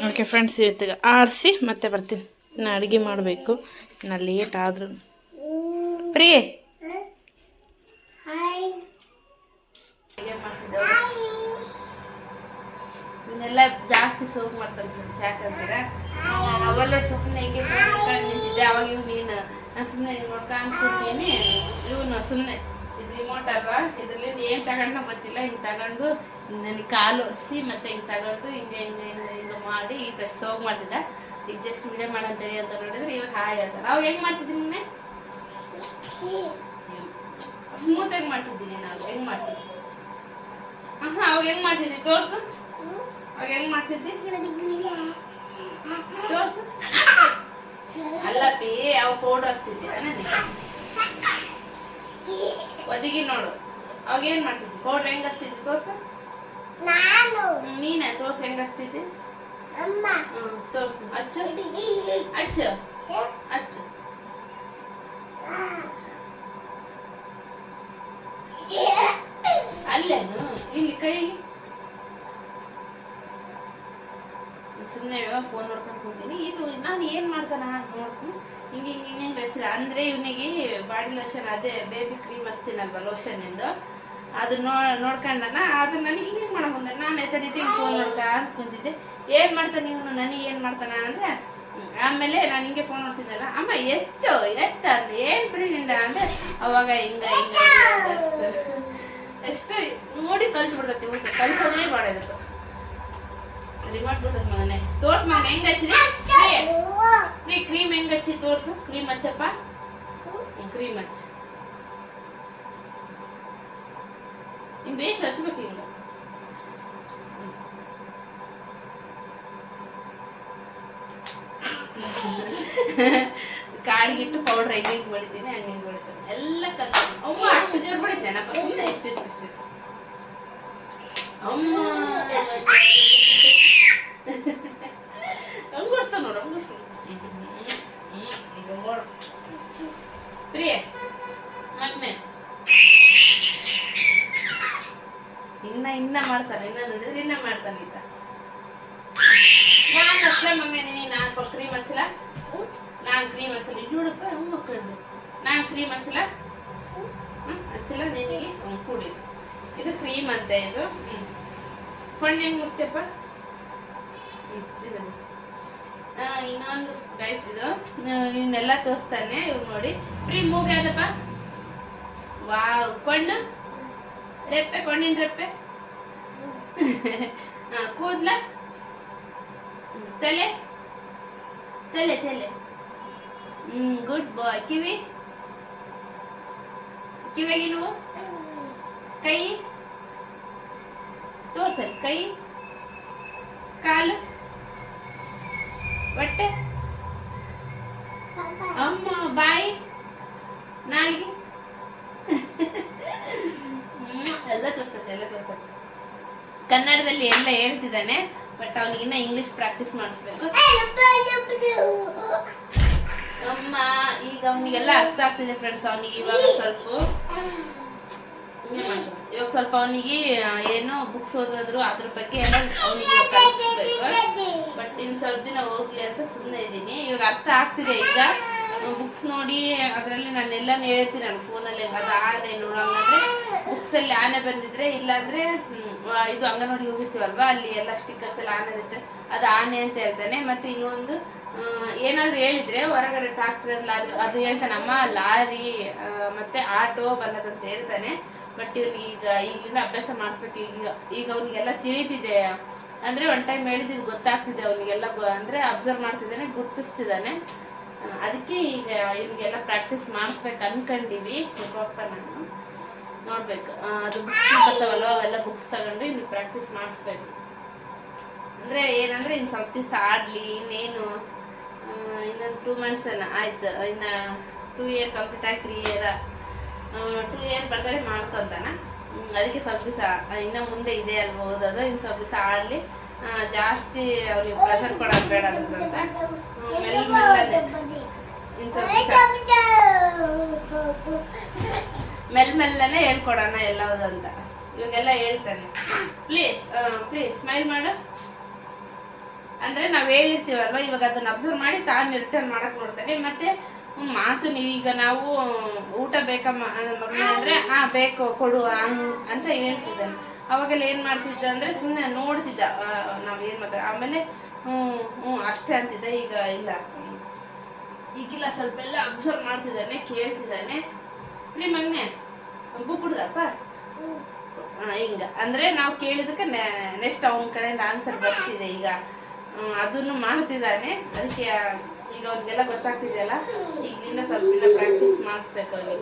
ಓಕೆ ಫ್ರೆಂಡ್ಸ್ ಇವತ್ತಿಗೆ ಆರಿಸಿ ಮತ್ತೆ ಬರ್ತೀನಿ. ನಾನು ಅಡುಗೆ ಮಾಡಬೇಕು. ನಾನು ಲೇಟ್ ಆದರೂ. ಪ್ರಿಯೆ. ಇವನ್ನೆಲ್ಲ ಜಾಸ್ತಿ ಸೋಪ್ ಮಾಡ್ತಾರೆ ಫ್ರೆಂಡ್ಸ್ ಯಾಕಂದ್ರೆ ಅವೆಲ್ಲ ಸುಮ್ಮನೆ ಹಿಂಗೆ ನಿಂತಿದ್ದೆ ಅವಾಗ ಇವ್ ನೀನು ನಾನು ಸುಮ್ಮನೆ ನೋಡ್ಕೊಂಡ್ ಕೂತೀನಿ ಇವನು ಸುಮ್ಮನೆ ರಿಮೋಟ್ ಅಲ್ವಾ ಇದ್ರಲ್ಲಿ ಏನು ತಗೊಂಡು ಗೊತ್ತಿಲ್ಲ, ಹಿಂಗೆ ತಗೊಂಡು ನನಗೆ ಕಾಲು ಒಸಿ ಮತ್ತೆ ಹಿಂಗೆ ತಗೊಂಡು ಹಿಂಗೆ ಹಿಂಗೆ ಹಿಂಗೆ ಹಿಂಗೆ ಮಾಡಿ ಈ ತರ ಸೋಗ್ ಮಾಡ್ತಿದ್ದ. ಈಗ ಜಸ್ಟ್ ವಿಡಿಯೋ ಮಾಡಂತೇಳಿ ಅಂತ ನೋಡಿದ್ರೆ ಇವಾಗ ಹಾಯ್ ಹೇಳ್ತಾರೆ ಅವಾಗ ಹೆಂಗ್ ಮಾಡ್ತಿದ್ದೀನಿ ನಿನ್ನೆ? ಸ್ಮೂತ್ ಆಗಿ ಮಾಡ್ತಿದ್ದೀನಿ ನಾವು. ಹೆಂಗ್ ಮಾಡ್ತಿದ್ವಿ ಹಾಂ ಅವಾಗ ಹೆಂಗ್ ಮಾಡ್ತಿದ್ದಿ? ತೋರ್ಸು. ಅವಾಗ ಹೆಂಗ್ ಮಾಡ್ತಿದ್ದಿ? ತೋರ್ಸು. ಅಲ್ಲಪ್ಪಿ ಅವ್ ಪೌಡರ್ ಪೌಡ್ರ್ ಹಚ್ತಿದ್ದೆ ನನಗೆ ಒದಗಿ ನೋಡು. ಅವಾಗ ಏನ್ ಮಾಡ್ತಿದ್ವಿ ಪೌಡ್ರ್ ಹೆಂಗ್ ಹಸ್ತಿದ್ದೆ ತೋರ್ಸ? ನಾನು. ನೀನೇ ತೋರ್ಸು ಹೆಂಗ್ ಹಸ್ತಿದ್ದೆ ಹ್ಮ್ ತೋರ್ಸು. ಅಚ್ಚ ಅಚ್ಚ ಅಚ್ಚ ಅಲ್ಲೇನು? ಇಲ್ಲಿ ಕೈ ಸುಮ್ಮನೆ ಫೋನ್ ನೋಡ್ಕೊಂಡು ಕೂತೀನಿ. ಇದು ನಾನು ಏನು ಮಾಡ್ತಾನ ನೋಡ್ತೀನಿ ಹಿಂಗೆ ಹಿಂಗೆ ಹಿಂಗೆ ಹಚ್ಚಿಲ್ಲ ಅಂದರೆ ಇವನಿಗೆ ಬಾಡಿ ಲೋಷನ್, ಅದೇ ಬೇಬಿ ಕ್ರೀಮ್ ಹಚ್ತೀನಲ್ವ ಲೋಷನಿಂದು ಅದು ನೋ ನೋಡ್ಕೊಂಡನ? ಅದು ನನಗೆ ಹಿಂಗೆ ಮಾಡೋ ಬಂದೆ? ನಾನು ಎತ್ತರಿತಿ ಫೋನ್ ನೋಡ್ಕೊಂಡು ಕುಂತಿದ್ದೆ. ಏನು ಮಾಡ್ತಾನೆ ಇವನು ನನಗೆ ಏನು ಮಾಡ್ತಾನ ಅಂದರೆ, ಆಮೇಲೆ ನಾನು ಹಿಂಗೆ ಫೋನ್ ನೋಡ್ತಿದ್ದಲ್ಲ ಅಮ್ಮ ಎತ್ತು, ಎತ್ತ ಅಂದ್ರೆ ಏನು ಪ್ರೀನಿಂದ ಅಂದರೆ ಅವಾಗ ಹಿಂಗ ಹಿಂಗ ಎಷ್ಟು ನೋಡಿ ಕಲ್ತು ಬಿಡ್ತೈತಿ ಊಟ. ಕಲ್ಸೋದೇ ಮಾಡೋದಕ್ಕೆ ರಿಮೋಟ್ ಬಿಡ್ತೈತಿ ಮಗನೇ ತೋರ್ಸ್ ಮಗನ ಹೆಂಗ್ ಹಚ್ಚಿರಿ ನೀ ಕ್ರೀಮ್ ಹೆಂಗ್ ಹಚ್ಚಿ ತೋರ್ಸು? ಕ್ರೀಮ್ ಹಚ್ಚಪ್ಪ? ಕ್ರೀಮ್ ಹಚ್ಚ. ಹಿಂಗ್ ಬೇಸ್ ಹಚ್ಬೇಕು ಹಿಂಗ ಕಾಡಿಗಿಟ್ಟು ಪೌಡರ್ ಹೆಂಗೆ ಹಿಂಗೆ ಹೊಡಿತೀನಿ, ಹಂಗೆ ಹಿಂಗೆ ಹೊಡಿತೀನಿ. ಎಲ್ಲ ಕಲ್ತು. ಅಮ್ಮ, ಅಷ್ಟು ಜೋರು ಹೊಡಿತೇನಪ್ಪ ಸುಮ್ಮನೆ ಎಷ್ಟು ಎಷ್ಟು ಎಷ್ಟು ಅಮ್ಮ. [LAUGHS] ಹಂಗೆ ಬರ್ತಾವ ನೋಡು ಪ್ರಿಯ ಮಗ್ನೆ. ಇನ್ನ ಇನ್ನ ಮಾಡ್ತಾನೆ ಇನ್ನ ನೋಡಿದ್ರೆ ಇನ್ನ ಮಾಡ್ತಾನೆ ಈತ. ನಾನು ಅಷ್ಟೇ ಮಮ್ಮಿ ನೀನು ನಾನು ಕ್ರೀಮ್ ಹಚ್ಚಲ ನಾನು ಕ್ರೀಮ್ ಹಚ್ಚಲ ಇಲ್ಲಿ ನೋಡಪ್ಪ ಹೆಂಗ್ ಮಕ್ಕಳು ನಾನು ಕ್ರೀಮ್ ಹಚ್ಚಲ ಹಚ್ಚಲ ನಿನಗೆ ಕೂಡಿ ಇದು ಕ್ರೀಮ್ ಅಂತ ಇದು. ಹೊಣ್ಣು ಹೆಂಗೆ ಆ, ಇನ್ನೊಂದು ಗೈಸ್ ಇದು. ಇವನ್ನೆಲ್ಲ ತೋರಿಸ್ತಾನೆ ಇವ್ ನೋಡಿ. ಫ್ರೀ ಮೂಗ್ ಯಾವ್ದಪ್ಪ? ವಾವ್ ಕಣ್ಣು? ರೆಪ್ಪೆ, ಕಣ್ಣಿನ ರೆಪ್ಪೆ? [LAUGHS] ಕೂದ್ಲ? ತಲೆ? ತಲೆ ತಲೆ. ಹ್ಮ್ ಗುಡ್ ಬಾಯ್ ಕಿವಿ? ಕಿವಿಗೆ ನೀವು ಕೈ? ತೋರ್ಸಲ್ ಕೈ? ಕಾಲು? ಹೊಟ್ಟೆ ಅಮ್ಮ ಬಾಯಿ. ನಾಲ್ಗೆ. ಎಲ್ಲ ತೋರಿಸ್ತದೆ ಎಲ್ಲ ತೋರಿಸ್ತದೆ ಕನ್ನಡದಲ್ಲಿ ಎಲ್ಲ ಹೇಳ್ತಿದ್ದಾನೆ ಬಟ್ ಅವ್ನಿಗೆ ಇನ್ನ ಇಂಗ್ಲಿಷ್ ಪ್ರಾಕ್ಟೀಸ್ ಮಾಡಿಸ್ಬೇಕು. ಅಮ್ಮ ಈಗ ಅವನಿಗೆಲ್ಲ ಅರ್ಥ ಆಗ್ತಿದೆ ಫ್ರೆಂಡ್ಸ್ ಅವನಿಗೆ ಇವಾಗ ಸ್ವಲ್ಪ. ಇವಾಗ ಸ್ವಲ್ಪ ಅವನಿಗೆ ಏನು ಬುಕ್ಸ್ ಓದಿದ್ರು ಅದ್ರ ಬಗ್ಗೆ ಎಲ್ಲ ಬಟ್ ಇನ್ ಸ್ವಲ್ಪ ದಿನ ಹೋಗ್ಲಿ ಅಂತ ಸುಮ್ಮನೆ ಇದ್ದೀನಿ. ಇವಾಗ ಅರ್ಥ ಆಗ್ತಿದೆ ಈಗ. ಬುಕ್ಸ್ ನೋಡಿ ಅದರಲ್ಲಿ ನಾನು ಹೇಳ್ತೀನಿ ನಾನು ಫೋನಲ್ಲಿ ಅದು ಆನೆ ನೋಡೋಂಗಂದ್ರೆ ಬುಕ್ಸ್ ಅಲ್ಲಿ ಆನೆ ಬಂದಿದ್ರೆ ಇಲ್ಲಾಂದ್ರೆ ಇದು ಅಂಗನವಾಡಿ ಹೋಗಿರ್ತೀವಲ್ವಾ ಅಲ್ಲಿ ಎಲ್ಲ ಸ್ಟಿಕ್ಕರ್ಸ್ ಎಲ್ಲ ಆನೆ ಇರುತ್ತೆ. ಅದು ಆನೆ ಅಂತ ಹೇಳ್ತಾನೆ. ಮತ್ತೆ ಇನ್ನೊಂದು ಏನಾದ್ರು ಹೇಳಿದ್ರೆ ಹೊರಗಡೆ ಟ್ರಾಕ್ಟರ್ ಅದು ಹೇಳ್ತಾನಮ್ಮ ಲಾರಿ ಮತ್ತೆ ಆಟೋ ಬಂದದಂತ ಹೇಳ್ತಾನೆ. ಬಟ್ ಇವ್ನಿಗೆ ಈಗ ಈಗಿನ ಅಭ್ಯಾಸ ಮಾಡಿಸ್ಬೇಕು, ಈಗ ಈಗ ಅವನಿಗೆಲ್ಲ ತಿಳಿತಿದೆ ಅಂದ್ರೆ ಒನ್ ಟೈಮ್ ಹೇಳಿದ್ದು ಗೊತ್ತಾಗ್ತಿದೆ ಅವನಿಗೆಲ್ಲ ಅಂದ್ರೆ ಅಬ್ಸರ್ವ್ ಮಾಡ್ತಿದ್ದಾನೆ, ಗುರ್ತಿಸ್ತಿದ್ದಾನೆ. ಅದಕ್ಕೆ ಈಗ ಇವ್ರಿಗೆಲ್ಲ ಪ್ರಾಕ್ಟೀಸ್ ಮಾಡಿಸ್ಬೇಕು ಅನ್ಕೊಂಡಿವಿ. ಪಾಪ ನಾನು. ನೋಡ್ಬೇಕು. ಅದು ಬುಕ್ಸ್ ಬರ್ತಾವಲ್ವ, ಅವೆಲ್ಲ ಬುಕ್ಸ್ ತಗೊಂಡು ಇನ್ನು ಪ್ರಾಕ್ಟೀಸ್ ಮಾಡಿಸ್ಬೇಕು. ಅಂದ್ರೆ ಏನಂದ್ರೆ ಇನ್ ಸ್ವಲ್ಪ ದಿವಸ ಆಡ್ಲಿ, ಇನ್ನೇನು ಇನ್ನೊಂದು ಟೂ ಮಂತ್ಸ್ ಆಯ್ತು, ಇನ್ನು ಟೂ ಇಯರ್ ಕಂಪ್ಲೀಟ್ ಆಗಿ ತ್ರೀ ಇಯರ್ ಟೂ ಇಯರ್ ಬರ್ತಾರೆ ಮಾಡ್ಕೊಂತಾನ. ಅದಕ್ಕೆ ಸ್ವಲ್ಪ ದಿವಸ ಇನ್ನ ಮುಂದೆ ಇದೆ ಅಲ್ವಾ ಓದೋದು, ಇನ್ನು ಸ್ವಲ್ಪ ದಿವಸ ಆಡ್ಲಿ. ಜಾಸ್ತಿ ಅವ್ರಿಗೆ ಪ್ರೆಷರ್ ಕೊಡೋದು ಬೇಡ ಅಂತ ಮೆಲ್ಲ ಮೆಲ್ಲನೆ. ಹೇಳ್ಕೊಡೋಣ ಎಲ್ಲವುದು ಅಂತ. ಇವಾಗೆಲ್ಲ ಹೇಳ್ತಾನೆ. ಪ್ಲೀಸ್ ಪ್ಲೀಸ್ ಸ್ಮೈಲ್ ಮಾಡು. ಅಂದ್ರೆ ನಾವ್ ಹೇಳಿರ್ತೀವಲ್ವಾ, ಇವಾಗ ಅದನ್ನ ಅಬ್ಸರ್ವ್ ಮಾಡಿ ತಾನು ರಿಟರ್ನ್ ಮಾಡಕ್ ನೋಡ್ತಾನೆ. ಮತ್ತೆ ಮಾತು ನೀವೀಗ ನಾವು ಊಟ ಬೇಕಮ್ಮ ಮಗಳು ಅಂದ್ರೆ, ಆ, ಬೇಕು, ಕೊಡು ಅಂತ ಹೇಳ್ತಿದ್ದಾನೆ ಅವಾಗೆಲ್ಲ ಏನ್ ಮಾಡ್ತಿದ್ದ ಅಂದ್ರೆ ಸುಮ್ಮನೆ ನೋಡ್ತಿದ್ದ. ನಾವು ನಾವ್ ಏನ್ ಮಾತಾಡ ಆಮೇಲೆ, ಹ್ಮ್ ಹ್ಮ್, ಅಷ್ಟೇ ಅಂತಿದ್ದ, ಈಗ ಇಲ್ಲ. ಈಗಿಲ್ಲ ಸ್ವಲ್ಪ ಎಲ್ಲ ಅಬ್ಸರ್ವ್ ಮಾಡ್ತಿದ್ದಾನೆ, ಕೇಳ್ತಿದ್ದಾನೆ. ರೀ ಮಗನೆ ಬುಕ್ ಹುಡ್ದಪ್ಪ ಹಿಂಗ. ಅಂದ್ರೆ ನಾವು ಕೇಳಿದಕ್ಕೆ ನೆಕ್ಸ್ಟ್ ಅವನ ಕಡೆಯಿಂದ ಆನ್ಸರ್ ಬರ್ತಿದೆ ಈಗ. ಅದನ್ನು ಮಾಡ್ತಿದ್ದಾನೆ. ಅದಕ್ಕೆ ಈಗ ಅವ್ರಿಗೆಲ್ಲ ಗೊತ್ತಾಗ್ತಿದೆಯಲ್ಲ? ಈಗಿಂದ ಸ್ವಲ್ಪ ಇನ್ನ ಪ್ರಾಕ್ಟೀಸ್ ಮಾಡಿಸ್ಬೇಕು ಅಲ್ಲಿ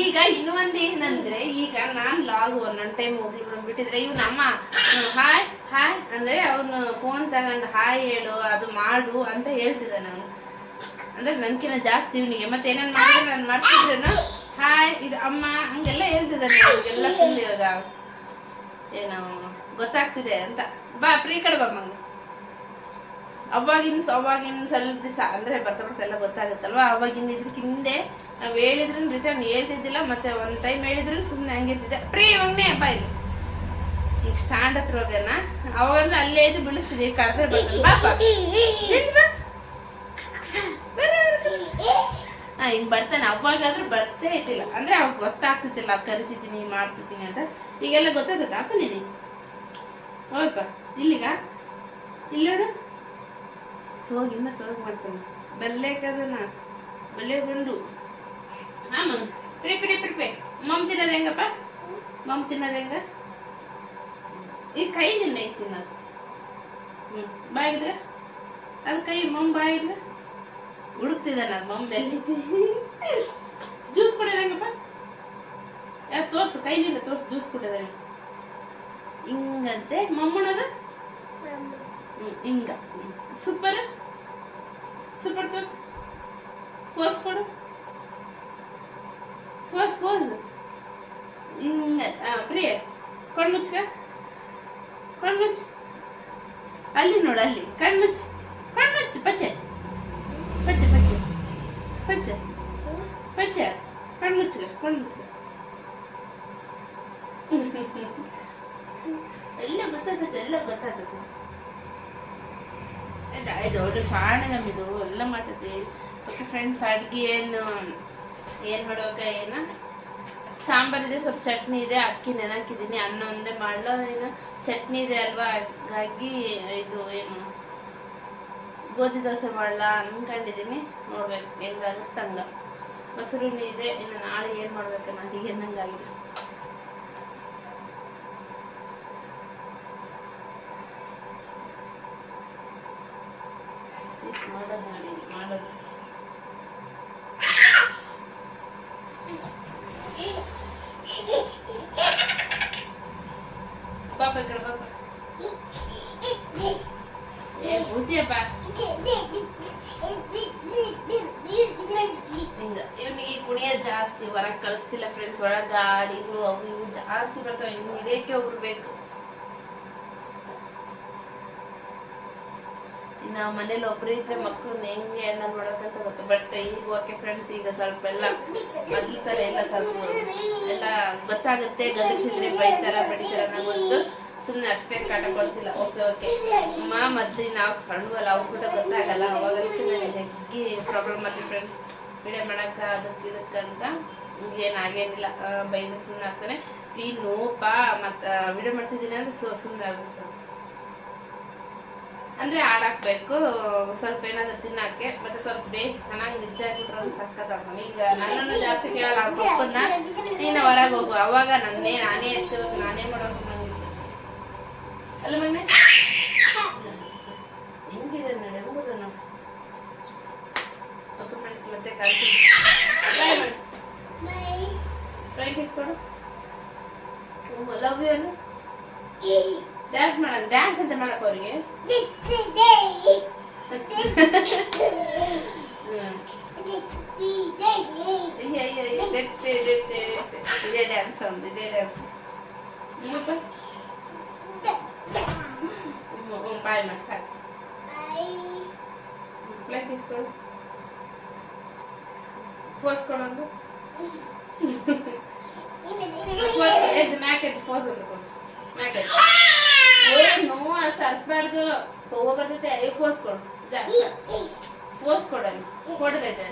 ಈಗ ಇನ್ನೊಂದು ಏನಂದ್ರೆ, ಈಗ ನಾನ್ ಲಾಗ್ ಒಂದೊಂದ್ ಟೈಮ್ ಹೋಗ್ಲಿ ಬಿಟ್ಟಿದ್ರೆ ಇವ್ ನಮ್ಮ ಹಾಯ್ ಹಾಯ್ ಅಂದ್ರೆ ಅವನು ಫೋನ್ ತಗೊಂಡು ಹಾಯ್ ಹೇಳು, ಅದು ಮಾಡು ಅಂತ ಹೇಳ್ತಿದ್ದೆ ನಾನು ಅಂದ್ರೆ ನನ್ಕಿನ ಜಾಸ್ತಿ ಇವನಿಗೆ. ಮತ್ತೆ ಏನನ್ ಮಾಡಿದ್ರೆ ನಾನು ಮಾಡ್ತಿದ್ರೇನು ಹಾಯ್ ಇದು ಅಮ್ಮ, ಹಂಗೆಲ್ಲ ಹೇಳ್ತಿದ್ದಾನೆ ಫುಲ್ ಇವಾಗ. ಏನು ಗೊತ್ತಾಗ್ತಿದೆ ಅಂತ. ಬಾ, ಪ್ರೀ ಕಡೆ ಬಾ ಮಗ. ಅವಾಗಿನ ಅವಾಗಿನ ಸ್ವಲ್ಪ ದಿವಸ, ಅಂದ್ರೆ ಬರ್ತಾ ಬರ್ತಾ ಎಲ್ಲ ಗೊತ್ತಾಗುತ್ತಲ್ವಾ? ಅವಾಗಿನ ಹಿಂದೆ ನಾವು ಹೇಳಿದ್ರು ರಿಟರ್ನ್ ಹೇಳ್ತಿದ್ದಿಲ್ಲ, ಮತ್ತೆ ಒಂದ್ ಟೈಮ್ ಹೇಳಿದ್ರು ಸುಮ್ನೆ ಹಂಗಿರ್ತಿದ್ದೆ. ಪ್ರೀ ಇವಾಗನೇ ಹಬ್ಬ ಇಲ್ಲಿ. ಈಗ ಸ್ಟ್ಯಾಂಡ್ ಹತ್ರ ಹೋಗೋಣ ಅವಾಗಂದ್ರೆ ಅಲ್ಲೇ ಇದು ಬೀಳಿಸ್ತಿದ್ದೆ ಕರೆದ್ರೆ ಜಲ್ದಿ ಬಾ. ಹಿಂಗ್ ಬರ್ತಾನೆ ಅವಾಗಾದ್ರೂ ಬರ್ತೇ ಇದ್ದಿಲ್ಲ ಅಂದ್ರೆ ಅವಾಗ ಗೊತ್ತಾಗ್ತಿದ್ದಿಲ್ಲ ಕರಿತಿದ್ದೀನಿ, ಮಾಡ್ತಿದ್ದೀನಿ ಅಂತ. ಈಗೆಲ್ಲ ಗೊತ್ತಾಗ್ತದ ಅಪ್ಪ ನೀನು ಹೋಗಪ್ಪ ಇಲ್ಲಿಗ? ಇಲ್ಲೋಡು ಸೋಗಿ, ಇನ್ನ ಸೋಗ್ ಮಾಡ್ತಾನೆ. ಬಲ್ಲೆ ಕದನ ಬಲ್ಲೆ ಬಂಡು ಆಮ ಪ್ರಿ ಪ್ರಿ ಪ್ರಿ ಪ್ರಿ. ಮಮ್ ತಿನ್ನೋದು ಹೆಂಗಪ್ಪ? ಮಮ್ ತಿನ್ನೋದು ಹೆಂಗ? ಈ ಕೈ ನಿನ್ನ ಐತಿ ತಿನ್ನೋದು? ಹ್ಞೂ ಅದು ಕೈ ಮಮ್ ಬಾಯಿಡ್ದ ಹುಡುಕ್ತಿದ್ದಾನ ನನ್ನ ಬೆಲ್ಲೈತಿ ಜ್ಯೂಸ್ ಕುಡಿಯೋದಂಗಪ್ಪ ಯಾರು ತೋರ್ಸು? ಕೈಲಿಂದ ತೋರ್ಸು ಜ್ಯೂಸ್ ಕುಡಿಯೋದ ಹಿಂಗಂತೆ ಮಮ್ಮಣದ? ಹಿಂಗ ಸೂಪರ್ ಸೂಪರ್ ತೋರ್ಸು. ಪೋಸ್ ಕೊಡು. ಪೋಸ್ ಫೋಸ್ ಹಿಂಗ ಕಣ್ಣು ಪ್ರಿಯ ಕಣ್ಮುಚ್ಚ ಕಣ್ಮುಚ್ಚ ಅಲ್ಲಿ ನೋಡು, ಅಲ್ಲಿ. ಕಣ್ಣು ಕಣ್ಮುಚ್ಚು ಕಣ್ಣು ಮುಚ್ಚು ಪಚ್ಚೆ. ಪಚ್ಚೆ ಪಚ್ಚೆ ಕಣ್ಮುಚ್ಚ ಕಣ್ಮುಚ್ಚ ಎಲ್ಲ ಗೊತ್ತಾಗ್ತದೆ ಎಲ್ಲ ಗೊತ್ತಾಗ್ತದೆ. ಇದು ಒಳ್ಳೆ ಶಾಣೆ ನಮ್ಮಿದು, ಎಲ್ಲ ಮಾಡ್ತದೆ ಓಕೆ ಫ್ರೆಂಡ್ಸ್ ಅಡ್ಗೆ ಏನು ಏನು ಮಾಡುವಾಗ ಸಾಂಬಾರ್ ಸಾಂಬಾರಿದೆ ಸ್ವಲ್ಪ ಚಟ್ನಿ ಇದೆ, ಅಕ್ಕಿ ನೆನಕಿದ್ದೀನಿ ಅನ್ನ ಒಂದೇ ಮಾಡಲ ಏನು ಚಟ್ನಿ ಇದೆ ಅಲ್ವಾ? ಹಾಗಾಗಿ ಇದು ಏನು ಗೋಧಿ ದೋಸೆ ಮಾಡಲ್ಲ ಅಂದ್ಕೊಂಡಿದ್ದೀನಿ ನೋಡ್ಬೇಕು ಹೆಂಗಾಗುತ್ತೆ ತಂಗ ಮೊಸರು ಇದೆ, ಇನ್ನು ನಾಳೆ ಏನು ಮಾಡ್ಬೇಕು ನನಗೆ ಅನ್ನಂಗಾಗಿದೆ ಮಾಡೋದು ಮಾಡೋದು ಪಾಪ ಈ ಕಡೆ ಪಾಪ ಏ ಬುದ್ಧಿಯಪ್ಪ ಹಿಂಗ ಇವನಿಗೆ ಕುಣಿಯ ಜಾಸ್ತಿ ಹೊರಗೆ ಕಳಿಸ್ತಿಲ್ಲ ಫ್ರೆಂಡ್ಸ್ ಒಳಗೆ ಗಾಡಿಗಳು ಅವು ಇವು ಜಾಸ್ತಿ ಬರ್ತಾವೆ ಇನ್ನು ಹಿಡಿಯಕ್ಕೆ ಒಬ್ರು ಬೇಕು ಇನ್ನು ಮನೇಲಿ ಒಬ್ರು ಇದ್ರೆ ಮಕ್ಕಳನ್ನ ಹೆಂಗೆ ಅಣ್ಣ ಮಾಡೋಕಂತ ಗೊತ್ತು. ಬಟ್ ಈಗ ಓಕೆ ಫ್ರೆಂಡ್ಸ್ ಈಗ ಸ್ವಲ್ಪ ಎಲ್ಲ ಮೊದ್ಲು ಥರ ಎಲ್ಲ ಸ್ವಲ್ಪ ಎಲ್ಲ ಗೊತ್ತಾಗುತ್ತೆ ಗದರಿಸಿದ್ರೆ ಬೈತಾರ ಬಡಿತಾರ ಅನ್ನೋ ಗೊತ್ತು ಸುಮ್ಮನೆ ಅಷ್ಟೇ ಕಾಟ ಕೊಡ್ತಿಲ್ಲ. ಓಕೆ ಓಕೆ ಮಾ ಮದ್ದು ನಾವು ಸಣ್ಣವಲ್ಲ, ಅವ್ರು ಕೂಡ ಗೊತ್ತಾಗಲ್ಲ. ಅವಾಗ ನನಗೆ ಜಗ್ಗಿ ಪ್ರಾಬ್ಲಮ್ ಆಗುತ್ತೆ ಫ್ರೆಂಡ್ಸ್ ವಿಡಿಯೋ ಮಾಡಕ್ಕ ಅದಕ್ಕೆ ಇದಕ್ಕಂತ ಏನಾಗೇನಿಲ್ಲ ಬೈದ ಸುಮ್ಮನೆ ಆಗ್ತಾನೆ. ಈ ನೋಪ ಮತ್ತು ವಿಡಿಯೋ ಮಾಡ್ತಿದ್ದೀನಿ ಅಂದ್ರೆ ಸುಮ್ಮನೆ ಆಗುತ್ತೆ ಅಂದ್ರೆ ಆಡಾಕ್ಬೇಕು ಸ್ವಲ್ಪ ಏನಾದ್ರು ತಿನ್ನಕ್ಕೆ ಮತ್ತೆ ಸ್ವಲ್ಪ ಬೇಸ್ ಚೆನ್ನಾಗಿ ನಿದ್ದೆ ಹಾಕಿಟ್ರೆ ಸಕ್ಕತ್ತ ಈಗ ನನ್ನನ್ನು ಜಾಸ್ತಿ ಕೇಳಲ್ಲ ಪಪ್ಪನ್ನ ನೀನು ಹೊರಗೆ ಹೋಗು. ಅವಾಗ ನನ್ನೇ ನಾನೇ ಎತ್ತಬೇಕು ನಾನೇ ಮಾಡೋಕೆ ನಂಗೆ ಅಲ್ಲ ಮೊನ್ನೆ? ಹೆಂಗಿದೆ ನೋಡಿ ಹೆಂಗುದು ನಾವು ಮತ್ತೆ ಕಳ್ಸಿ. ಟ್ರೈ ಮಾಡಿ ಟ್ರೈ ಕಿಸ್ಕೊಡು ಲವ್ ಯು ಅನ್ನು [LAUGHS] டான்ஸ் மேடம் டான்ஸ் எந்த மேடம் போறீங்க. இதே டான்ஸ் வந்து? இதே dance bye ma'am sir play తీసుకోండి పోసుకోండి మ్యాకెట్ పోతుంది మ్యాకెట్ ಹೋಗ್ಬರ್ತೈತೆ ಏ ಫೋಸ್ ಕೊಡು. ಜಾಸ್ತಿ ಫೋಸ್ ಕೊಡಲ್ಲಿ ಕೊಡದೈತೆ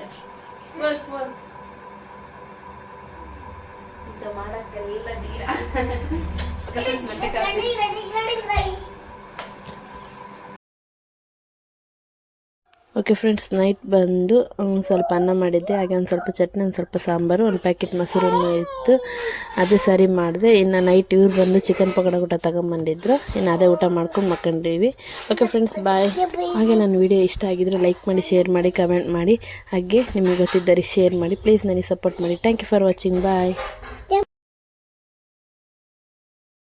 ಫೋರ್ಸ್ ಫೋಸ್ ಇದು ಮಾಡಕ್ಕೆಲ್ಲ ದೀರ ಓಕೆ ಫ್ರೆಂಡ್ಸ್ ನೈಟ್ ಬಂದು ಸ್ವಲ್ಪ ಅನ್ನ ಮಾಡಿದ್ದೆ. ಹಾಗೆ ಒಂದು ಸ್ವಲ್ಪ ಚಟ್ನಿ, ಒಂದು ಸ್ವಲ್ಪ ಸಾಂಬಾರು, ಒಂದು ಪ್ಯಾಕೆಟ್ ಮೊಸರು ಇತ್ತು. ಅದೇ ಸರಿ ಮಾಡಿದೆ. ಇನ್ನು ನೈಟ್ ಇವ್ರು ಬಂದು ಚಿಕನ್ ಪಕೋಡ ಊಟ ತಗೊಂಬಂದಿದ್ರು. ಇನ್ನು ಅದೇ ಊಟ ಮಾಡ್ಕೊಂಡು ಮಕ್ಕಂಡೀವಿ ಓಕೆ ಫ್ರೆಂಡ್ಸ್ ಬಾಯ್ ಹಾಗೆ ನನ್ನ ವಿಡಿಯೋ ಇಷ್ಟ ಆಗಿದ್ರೆ ಲೈಕ್ ಮಾಡಿ ಶೇರ್ ಮಾಡಿ ಕಮೆಂಟ್ ಮಾಡಿ. ಹಾಗೆ ನಿಮಗೆ ಗೊತ್ತಿದ್ದರೆ ಶೇರ್ ಮಾಡಿ. ಪ್ಲೀಸ್ ನನಗೆ ಸಪೋರ್ಟ್ ಮಾಡಿ. Thank you for watching bye